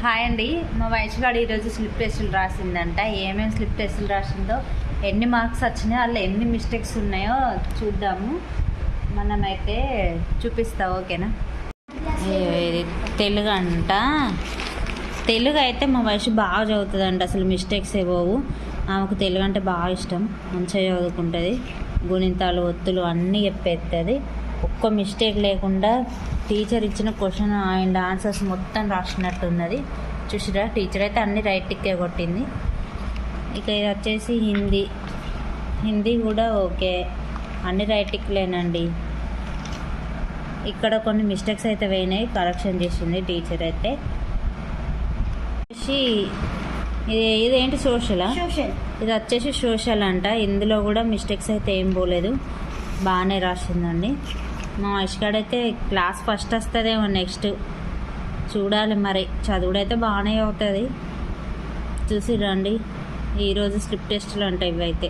Hi అండి. మా వయసు ఈరోజు స్లిప్ టెస్టులు రాసిందంట. ఏమేమి స్లిప్ టెస్టులు రాసిందో ఎన్ని మార్క్స్ వచ్చినాయో అందులో ఎన్ని మిస్టేక్స్ ఉన్నాయో చూద్దాము. మనమైతే చూపిస్తా ఓకేనా? ఇది తెలుగు అంట. తెలుగు అయితే మా వయసు బాగా చదువుతుందంట. అసలు మిస్టేక్స్ ఏవోవు ఆమెకు తెలుగు అంటే బాగా ఇష్టం. మంచిగా చదువుకుంటుంది. గుణింతాలు ఒత్తులు అన్నీ చెప్పేస్తుంది ఒక్క మిస్టేక్ లేకుండా టీచర్ ఇచ్చిన క్వశ్చన్ అండ్ ఆన్సర్స్ మొత్తం రాసినట్టున్నది. చూసిరా? టీచర్ అయితే అన్ని రైట్ టిక్కే కొట్టింది. ఇక ఇది వచ్చేసి హిందీ. హిందీ కూడా ఓకే. అన్ని రైట్ టిక్లేనండి ఇక్కడ కొన్ని మిస్టేక్స్ అయితే పోయినాయి. కరెక్షన్ చేసింది టీచర్ అయితే. వచ్చేసి ఇది ఇదేంటి సోషలా సోషల్ ఇది వచ్చేసి సోషల్ అంట. ఇందులో కూడా మిస్టేక్స్ అయితే ఏం పోలేదు. బాగానే రాసిందండి. మా అయితే క్లాస్ ఫస్ట్ వస్తుందేమో నెక్స్ట్. చూడాలి మరి. చదువుడైతే బాగానే అవుతుంది. చూసి రండి ఈరోజు స్లిప్ టెస్టులు అంటాయి ఇవైతే.